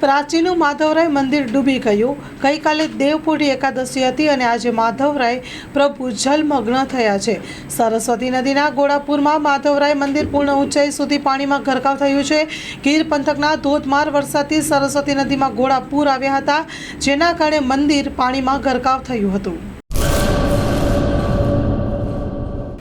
પ્રાચીનું માધવરાય મંદિર ડૂબી ગયું. ગઈકાલે દેવપુરી એકાદશી હતી અને આજે માધવરાય પ્રભુ જલમગ્ન થયા છે. સરસ્વતી નદીના ગોળાપુરમાં માધવરાય મંદિર પૂર્ણ ઊંચાઈ સુધી પાણીમાં ગરકાવ થયું છે. ગીર પંથકના ધોધમાર વરસાદથી સરસ્વતી નદીમાં ગોળાપુર આવ્યા હતા, જેના કારણે મંદિર પાણીમાં ગરકાવ થયું હતું.